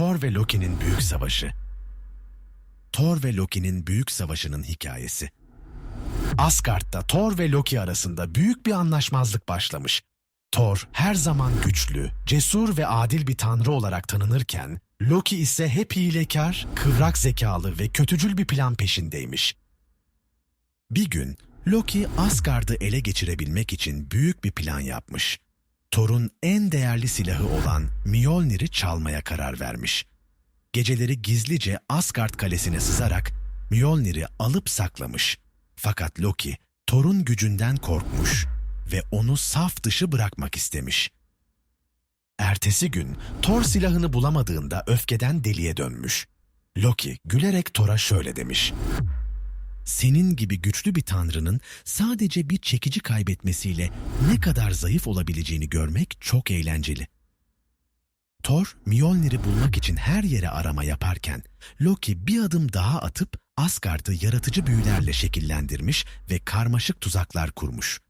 Thor ve Loki'nin büyük savaşı. Thor ve Loki'nin büyük savaşının hikayesi. Asgard'da Thor ve Loki arasında büyük bir anlaşmazlık başlamış. Thor her zaman güçlü, cesur ve adil bir tanrı olarak tanınırken, Loki ise hep hilekar, kıvrak zekalı ve kötücül bir plan peşindeymiş. Bir gün Loki Asgard'ı ele geçirebilmek için büyük bir plan yapmış. Thor'un en değerli silahı olan Mjolnir'i çalmaya karar vermiş. Geceleri gizlice Asgard kalesine sızarak Mjolnir'i alıp saklamış. Fakat Loki Thor'un gücünden korkmuş ve onu saf dışı bırakmak istemiş. Ertesi gün Thor silahını bulamadığında öfkeden deliye dönmüş. Loki gülerek Thor'a şöyle demiş. Senin gibi güçlü bir tanrının sadece bir çekici kaybetmesiyle ne kadar zayıf olabileceğini görmek çok eğlenceli. Thor, Mjolnir'i bulmak için her yere arama yaparken, Loki bir adım daha atıp Asgard'ı yaratıcı büyülerle şekillendirmiş ve karmaşık tuzaklar kurmuş.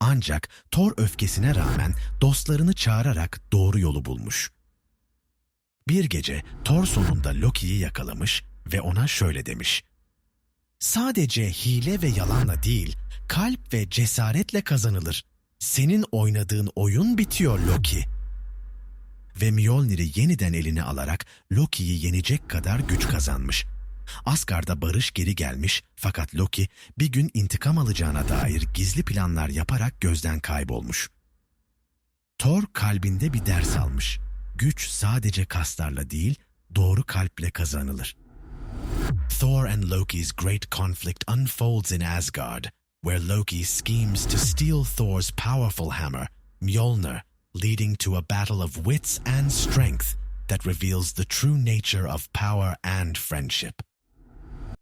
Ancak Thor öfkesine rağmen dostlarını çağırarak doğru yolu bulmuş. Bir gece Thor sonunda Loki'yi yakalamış ve ona şöyle demiş. Sadece hile ve yalanla değil, kalp ve cesaretle kazanılır. Senin oynadığın oyun bitiyor Loki. Ve Mjolnir'i yeniden eline alarak Loki'yi yenecek kadar güç kazanmış. Asgard'a barış geri gelmiş fakat Loki bir gün intikam alacağına dair gizli planlar yaparak gözden kaybolmuş. Thor kalbinde bir ders almış. Güç sadece kaslarla değil, doğru kalple kazanılır. Thor and Loki's great conflict unfolds in Asgard, where Loki schemes to steal Thor's powerful hammer, Mjolnir, leading to a battle of wits and strength that reveals the true nature of power and friendship.